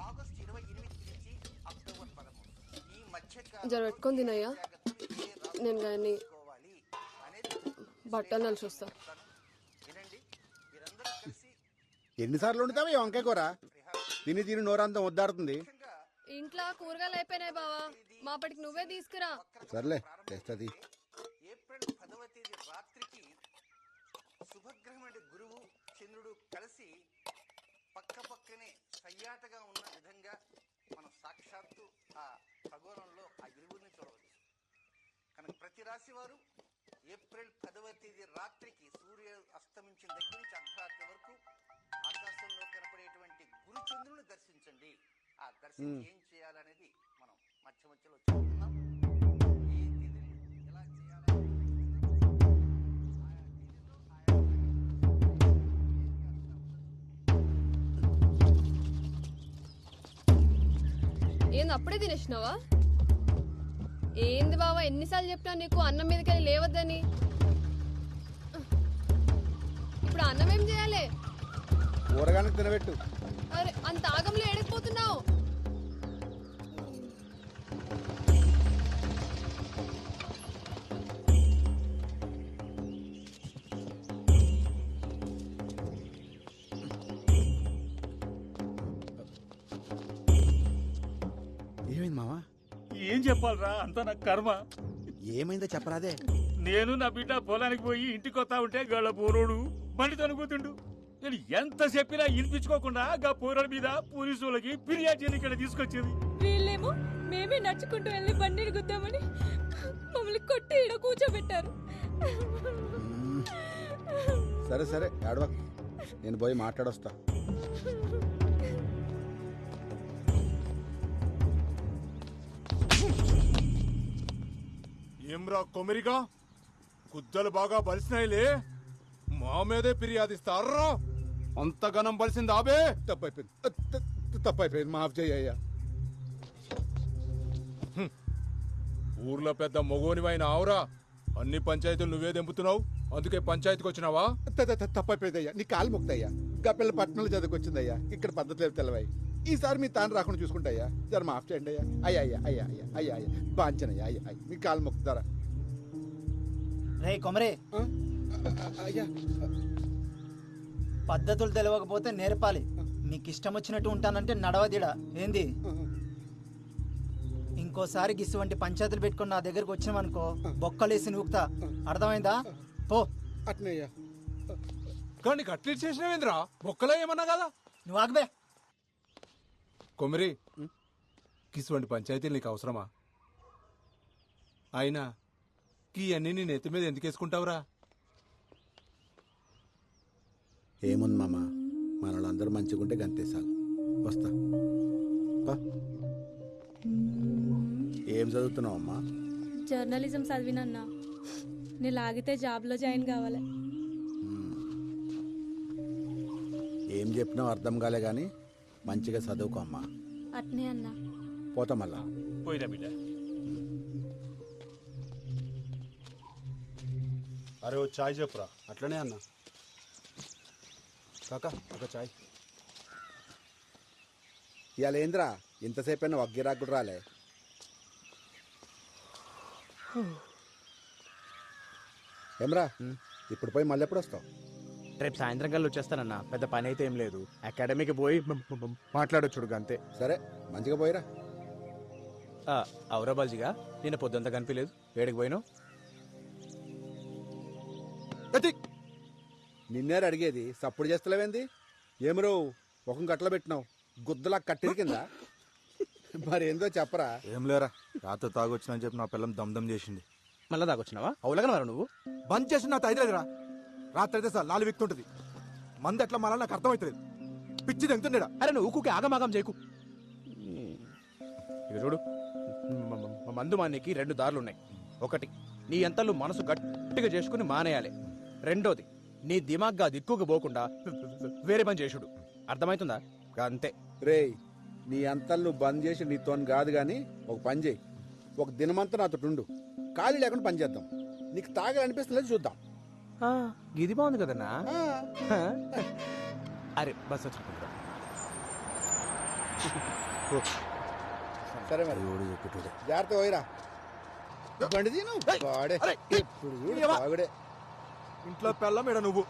August ఇరవై ఎనిమిది నుంచి అక్టోబర్ పదమూడు. ఈ మధ్య జర పెట్టుకొని తినయ్యా. నేను కానీ బట్టలు నలిసి వస్తా వినండి మీరందరూ కలిసి ఎన్నిసార్లు వండుతావా ఈ వంకాయ కూర? తిని తిని నోరంతా వద్దాడుతుంది ఇంట్లో కూరగాయలు అయిపోయినాయి బావా. మాపటికి నువ్వే తీసుకురా. సర్లే తెస్తుంది ఏప్రిల్ పదవ తేదీ రాత్రికి శుభగ్రహమైన గురువు చంద్రుడు కలిసి పక్క పక్కనే సయ్యాటగా ఉన్న విధంగా మనం సాక్షాత్తు ఆ ఖగోళంలో ఆ ఇరువురిని చూడవచ్చు. కనుక ప్రతి రాశి వారు ఏప్రిల్ పదవ తేదీ రాత్రికి సూర్యుడు అస్తమించిన దగ్గర నుంచి అర్ధరాత్రి వరకు ఆకాశంలో కనపడేటువంటి గురు చంద్రుని దర్శించండి. ఆ దర్శనం ఏం చేయాలనేది మనం మధ్య మధ్యలో ఏంది అప్పుడే తినేసినావా? ఏంది బావా ఎన్నిసార్లు చెప్పినా నీకు అన్నం మీదకి లేవద్దని? ఇప్పుడు అన్నం ఏం చేయాలి? తినబెట్టు. అరే అంత ఆగంలో ఏడకపోతున్నావు ఏమైంది మావా? ఏం చెప్పాలరా? అంత నా కర్మ. ఏమైందో చెప్పరాదే. నేను నా బిడ్డ పొలానికి పోయి ఇంటికి వస్తా ఉంటే గళ్ళ పోరోడు బండి తనుకుతుండు నేను ఎంత చెప్పినా వినిపించుకోకుండా గా పోరాడు మీద పోలీసు వాళ్ళకి ఫిర్యాదు చేయని ఇక్కడ తీసుకొచ్చేది. వీళ్ళేమో మేమే నడుచుకుంటూ వెళ్ళి బండిని గుద్దామని మమ్మల్ని కొట్టి ఈడ కూర్చోబెట్టారు. సరే సరే ఏడవ నేను పోయి మాట్లాడొస్తా. ఏమ్రా కొమిరిగా? గుద్దలు బాగా బలిసినాయిలే. మా మీదే ఫిర్యాదిస్తారా? అంత గనం బలిసింది ఆబే. తప్పైపోయింది. తప్పైపోయింది మాఫ్ చేయ్యా ఊర్లో పెద్ద మొగోనివైన ఆవురా. అన్ని పంచాయతీలు నువ్వే దెంపుతున్నావు అందుకే పంచాయతీకి వచ్చినావా? తప్పైపోయింది అయ్యా నీ కాలు మొక్తయ్యా గా పిల్ల పట్టణంలో చదువుకొచ్చిందయ్యా. ఇక్కడ పద్ధతి లేదు తెలవాయి ఈసారి మీ తాను రాకుండా చూసుకుంటాయ్యా జర మాఫ్ చేయండి అయ్యా. అయ్యా అయ్యా అయ్యా అయ్యా అయ్యా అయ్యా. బాంచనయ్యా. అయ్యా అయ్యా. మీ కాలు మొక్కుతారా? రే కొమరే? అయ్యా. పద్ధతులు తెలియకపోతే నేర్పాలి. నీకు ఇష్టం వచ్చినట్టు ఉంటానంటే నడవదిడా. ఏంది? ఇంకోసారి గిసువంటి పంచాయతీలు పెట్టుకుని నా దగ్గరకు వచ్చినావనుకో బొక్కలేసి నూకుతా. అర్థమైందా? పో. అట్నయ్యా. కానీ కట్లెట్ చేసినవేంద్రా? బొక్కలో ఏమన్నా కదా? నువ్వు ఆగబే కొమిరి కిసువంటి పంచాయతీలు నీకు అవసరమా? అయినా కీ అన్ని నీ నెత్తి మీద ఎందుకు వేసుకుంటావురా? ఏముంది మామ? మనోళ్ళందరూ మంచిగుంటే గంతేసాలు వస్తా. పా. ఏం చదువుతున్నావు అమ్మా? జర్నలిజం చదివినన్నా నేను లాగితే జాబ్లో జాయిన్ కావాలి. ఏం చెప్పినావు అర్థం కాలే గాని మంచిగా చదువుకో అమ్మా. అట్నే అన్నా. పోతా మళ్ళా. పోయిరా బిడ్డ. అరే ఓ చాయ్ చెప్పురా. అట్లనే అన్న. కాకా ఒక చాయ్. ఇవాళ ఏంద్రా? ఇంతసేపు అయినా వగ్గిరాకు కూడా రాలే. ఏమ్రా? ఇప్పుడు పోయి మళ్ళీ ఎప్పుడు వస్తావు? రేపు సాయంత్రం కల్లా వచ్చేస్తానన్న. పెద్ద పని అయితే ఏం లేదు. అకాడమీకి పోయి మాట్లాడొచ్చుడు అంతే. సరే మంచిగా పోయిరా. అవురా బాల్జిగా? నిన్న పొద్దుంతా కనిపించలేదు వేడికి పోయినావు! నిన్నేరు అడిగేది సప్పుడు చేస్తలేవేంది? ఏమరో ముఖం కట్టలో పెట్టినావు గుద్దలా కట్టిరి కింద. మరేందో చెప్పరా. ఏం లేరా రాత్రి తాగొచ్చినా చెప్పి నా పిల్లం దమ్దం చేసింది. మళ్ళా దాకొచ్చినావా అవులగన మరి నువ్వు? బంద్ చేసి నా తైలేదురా రాత్రి అయితే సార్ నాలుగు వ్యక్తుంటది మంది ఎట్లా మళ్ళా నాకు అర్థమవుతుంది పిచ్చి తెంగుతుండేడా. అరే నువ్వు ఊకుకే ఆగమాగం చేయకు. ఇక చూడు మందు మానేకి రెండు దారులు ఉన్నాయి ఒకటి నీ ఎంతలు మనసు గట్టిగా చేసుకుని మానేయాలి. రెండోది నీ దిమాగ్గా దిక్కుకు పోకుండా వేరే పని చేసుడు. అర్థమవుతుందా అంతే. రేయ్ నీ అంతలు నువ్వు బంద్ చేసి నీతో కాదు గాని ఒక పని చేయి. ఒక దినమంతా నాతో ఉండు. ఖాళీ లేకుండా పని చేద్దాం. నీకు తాగాలనిపిస్తుంది చూద్దాం. ఇది బాగుంది కదన్నా? అరే బస్ వచ్చి సరే మరి. జాగ్రత్త పోయిరా. బండి తీను ఇప్పుడు చూడు ఇంట్లో పెళ్ళం నువ్వు.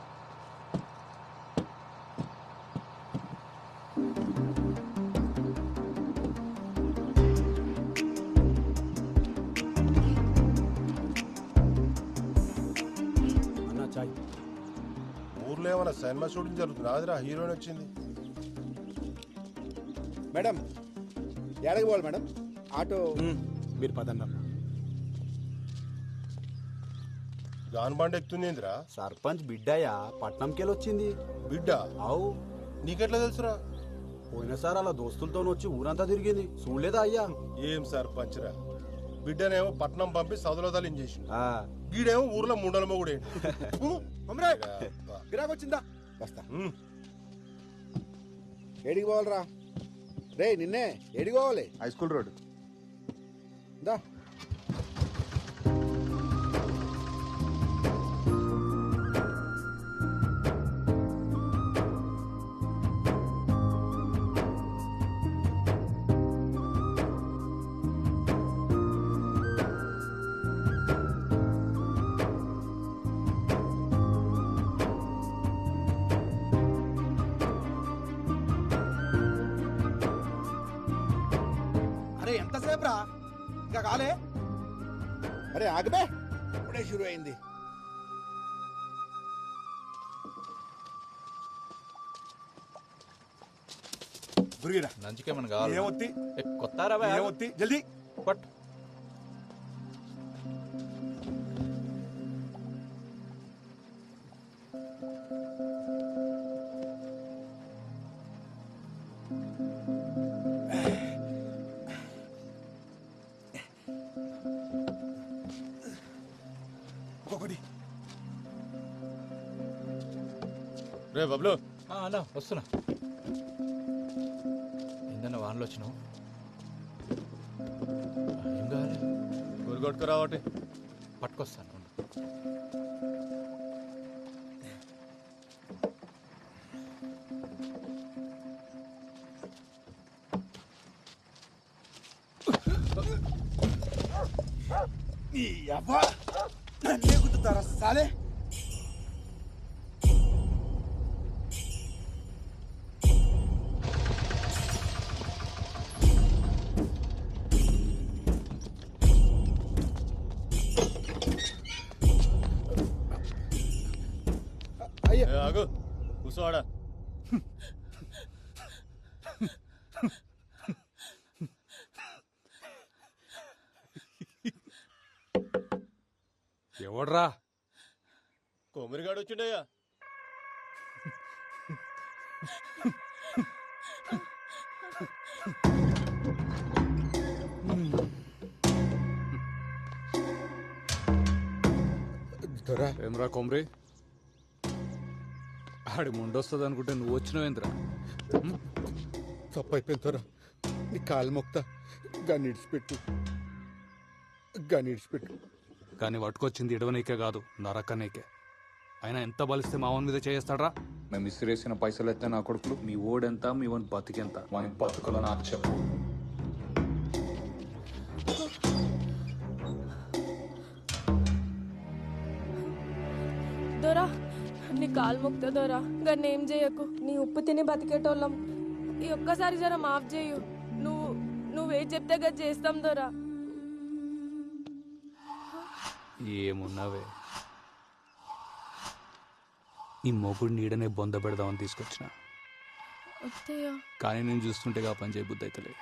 ఊర్లో ఏమైనా సినిమా షూటింగ్ జరుగుతుంది? రాదురా హీరోయిన్ వచ్చింది. మేడం ఎడకి పోవాలి మేడం? ఆటో. మీరు పదన్న గాన్ బండి ఎక్కుతుంది ఏందిరా సర్పంచ్ బిడ్డయ్యా పట్నంకెళ్ళి వచ్చింది బిడ్డ? అవు నీకెట్లా తెలుసురా? పోయినసారి అలా దోస్తులతో వచ్చి ఊరంతా తిరిగింది. చూడలేదా అయ్యా? ఏం సార్ పంచరా బిడ్డనేమో పట్నం పంపి సదులో తలించేసి ఆ, గీడేమో ఊర్లో ముండల మొగుడే గిరాకు వచ్చిందా వస్తా. ఏడికి పోవాలరా? రే నిన్నే ఏడికి పోవాలి? హై స్కూల్ రోడ్ దా. కాలే. అరే ఆగబే. ఇప్పుడే షురు అయింది దుర్గిరా నంచుకేమని కావాలి? ఏమొత్తి? కొత్త ఏమొత్తి? జల్దీ. పట్ రే బబ్లు. అలా వస్తున్నా. ఏందన్న వానలో వచ్చినావు? ఏం కావాలి? గురిగొట్టుకురా ఒకటి. పట్టుకొస్తాను. నీ అబ్బా నన్నే గుద్దుతారా? సాలే. కూర్చోవాడా ఎవడ్రా? కొమ్మరిగాడు వచ్చిండయ్యా దొరా ఏమ్రా కొమ్రి? ఆడి ముండొస్తుంది అనుకుంటే నువ్వు వచ్చినావేంద్రా? దొరా నీ కాలు మొక్తా. గాని ఇడిచిపెట్టు. గాని ఇడిచిపెట్టు. కానీ పట్టుకొచ్చింది ఇడవనీకే కాదు నరకనీకే. అయినా ఎంత బలిస్తే మావన్ మీద చేస్తాడ్రా మేము ఇసిరేసిన పైసలు ఎత్తే నా కొడుకులు మీ ఓడెంత మీ వన్ బతికెంత? వాని బతుకులు నాకు చెప్పు నీ కాలు ముక్త దొరా. గన్నేం ఏం చేయకు. నీ ఉప్పు తిని బతికేటోళ్ళం. ఈ ఒక్కసారి జర మాఫ్ చేయు. నువ్వు నువ్వేం చెప్తే గది చేస్తాం దొరా. ఏమున్నావే? ఈ మొగుడు నీడనే బొంద పెడదామని తీసుకొచ్చిన. కానీ నేను చూస్తుంటే ఆ పని చేయబుద్ధి అవుతలే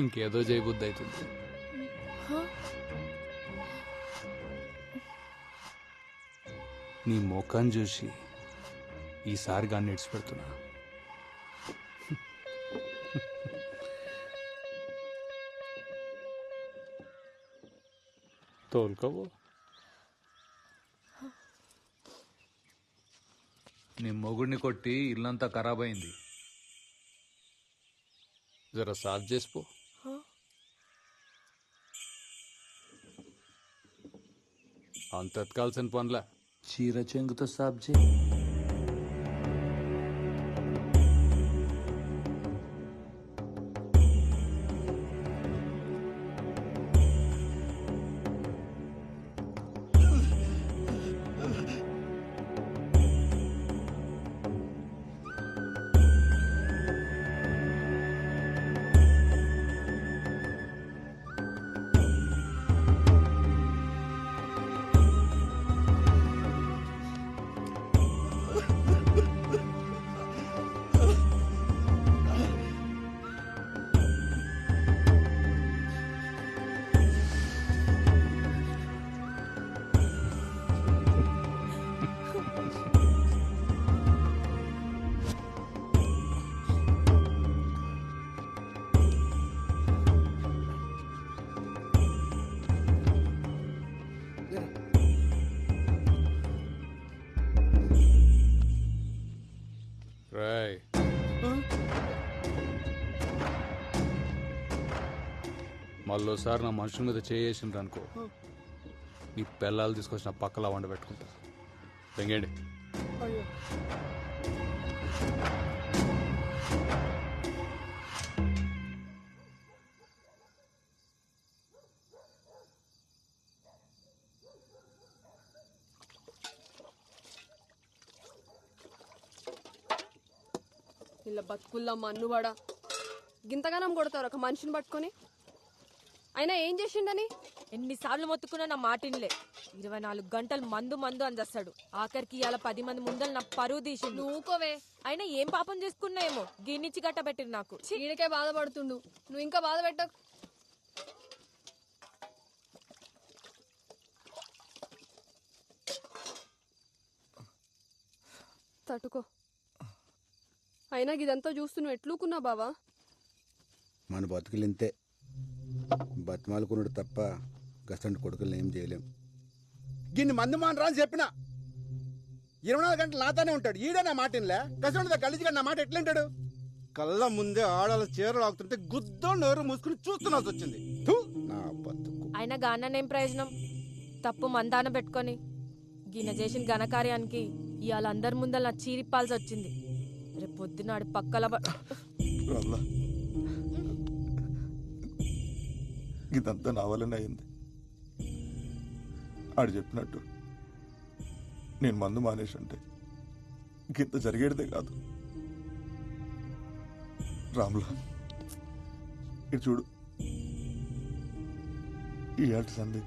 ఇంకేదో చేయబుద్ధి అవుతుంది. నీ ముఖం చూసి ఈసారి గాన్ని ఇడిచిపెడుతున్నా తోలుకోవో నీ మొగుడిని కొట్టి ఇల్లంతా ఖరాబ్ అయింది. జర సాఫ్ చేసిపో. అంత ఎత్కాల్సిన పనులే. చీర చెంగుతో సాబ్ మళ్ళోసారి నా మనుషుల మీద చేసిండ్రు అనుకో. నీ పిల్లలు తీసుకొచ్చిన పక్కలా వండ పెట్టుకుంటా. వెంగండి ఇలా బతుకుల్లా మన్నువాడా? గింతగానం కొడతారు ఒక మనిషిని పట్టుకొని. అయినా ఏం చేసిండని? ఎన్నిసార్లు మొత్తుకున్నా నా మాటిన్లే ఇరవై నాలుగు గంటలు మందు మందు అందేస్తాడు ఆఖరికి ఇవాళ పది మంది ముందలు నా పరువు తీసిండు. నువ్వుకోవే అయినా ఏం పాపం చేసుకున్నాయేమో? గిన్నిచ్చి గట్టబెట్టిరు నాకు. ఛీ! ఈయనకే బాధపడుతుండు. నువ్వు ఇంకా బాధ పెట్టకు. తట్టుకో. అయినా ఇదంతా చూస్తూ నువ్వు ఎట్లుకున్నా బావా? మన బతుకులు ఇంతే. బతిమాలుకున్నాడు తప్ప గసంటి కొడుకులు ఏం చేయలేం. గిన్ని మంది మానరా అని చెప్పిన. ఇరవై నాలుగు గంటలు నాతోనే ఉంటాడు. ఈడే నా మాట ఇన్లే గసంటితో కలిసి నా మాట ఎట్లుంటాడు? కళ్ళ ముందే ఆడాల చీరలు ఆగుతుంటే గుద్దో నోరు మూసుకుని చూస్తున్నాల్సి వచ్చింది. థు, నా బతుకు. అయినా గాననేం ప్రయోజనం? తప్పు మందాన పెట్టుకొని గిన చేసిన ఘనకార్యానికి ఇవాళ అందరి ముందర నా చీరిప్పాల్సి వచ్చింది. రేపు పొద్దునాడు పక్కల బ- రామ్లా. ఇదంతా నా వల్లనే అయింది. ఆడు చెప్పినట్టు నేను మందు మానేసి ఉంటే ఇంత జరిగేదే కాదు. రాములా ఇటు చూడు. ఈ ఏట సంది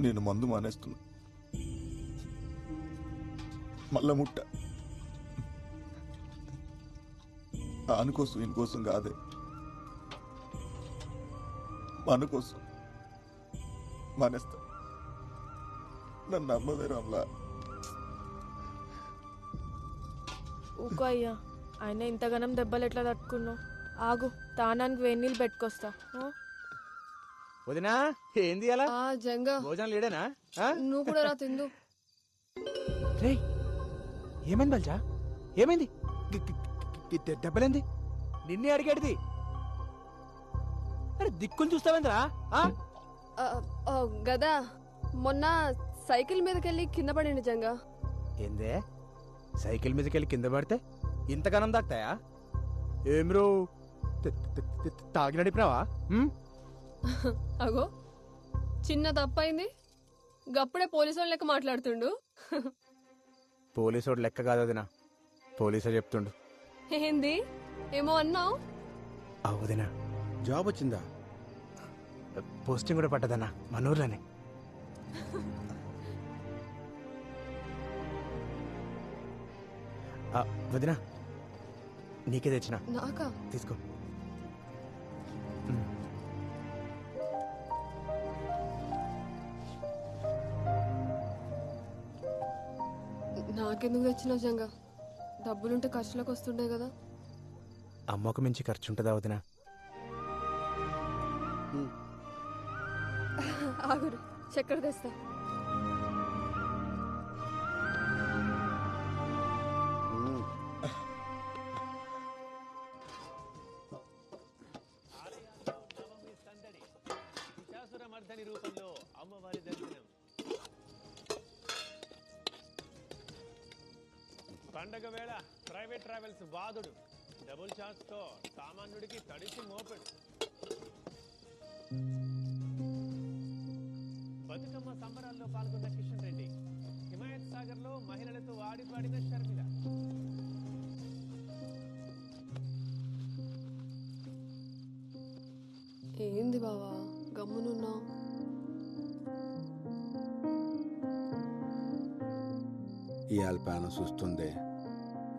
నేను మందు మానేస్తున్నా. మళ్ళా ముట్ట. ఆనుకోసం ఇంకోసం కాదే. మన కోసం. మానేస్తా. నన్ను నమ్మవే రామ్లా. ఊకో అయ్యా. ఆయన ఇంతగానం దెబ్బలు ఎట్లా తట్టుకున్నావు? ఆగు తానానికి వేన్నీళ్ళు పెట్టుకొస్తా. ఆ? వదినా ఏంది అలా? ఆ జంగా. భోజనం లేడేనా? నువ్వు కూడా రా తిందు. రే ఏమైంది బల్జా? ఏమైంది? దెబ్బలేంది? నిన్నే అడిగేటిది అరే దిక్కులు చూస్తావేంద్రా? గదా మొన్న సైకిల్ మీదకెళ్ళి కింద పడిండు జంగా. ఏందే? సైకిల్ మీదకి వెళ్ళి కింద పడితే ఇంతగానం దాక్తాయా ఏం రో తాగి నడిపినావా? అగో చిన్న తప్పైంది. గప్పుడే పోలీసు వాళ్ళ లెక్క మాట్లాడుతుండు. పోలీసోడు లెక్క కాదు వదినా పోలీసే చెప్తుండు. ఏంది? ఏమో అన్నావు? ఆ వదినా జాబ్ వచ్చిందా? పోస్టింగ్ కూడా పడ్డదన్నా. మన ఊర్లోనే ఆ, వదినా నీకే తెచ్చిన. నాకా? తీసుకో. నాకెందుకు తెచ్చినావు జంగా? డబ్బులుంటే ఖర్చులకు వస్తుండే కదా. అమ్మకు మించి ఖర్చు ఉంటుందా వదినా? ఆగురు చక్కెర తెస్తా. పండగ వేళ ప్రైవేట్ ట్రావెల్స్ బాధుడు. డబుల్ ఛార్జ్తో సామాన్యుడికి తడిసి మోపెడు. షర్మిల ఏంది బావా? గమ్మునున్నావు ఇవాళ పానం చూస్తుందే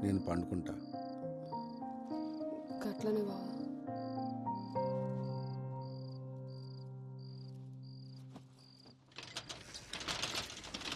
నేను పండుకుంటా. గట్లనే బావా.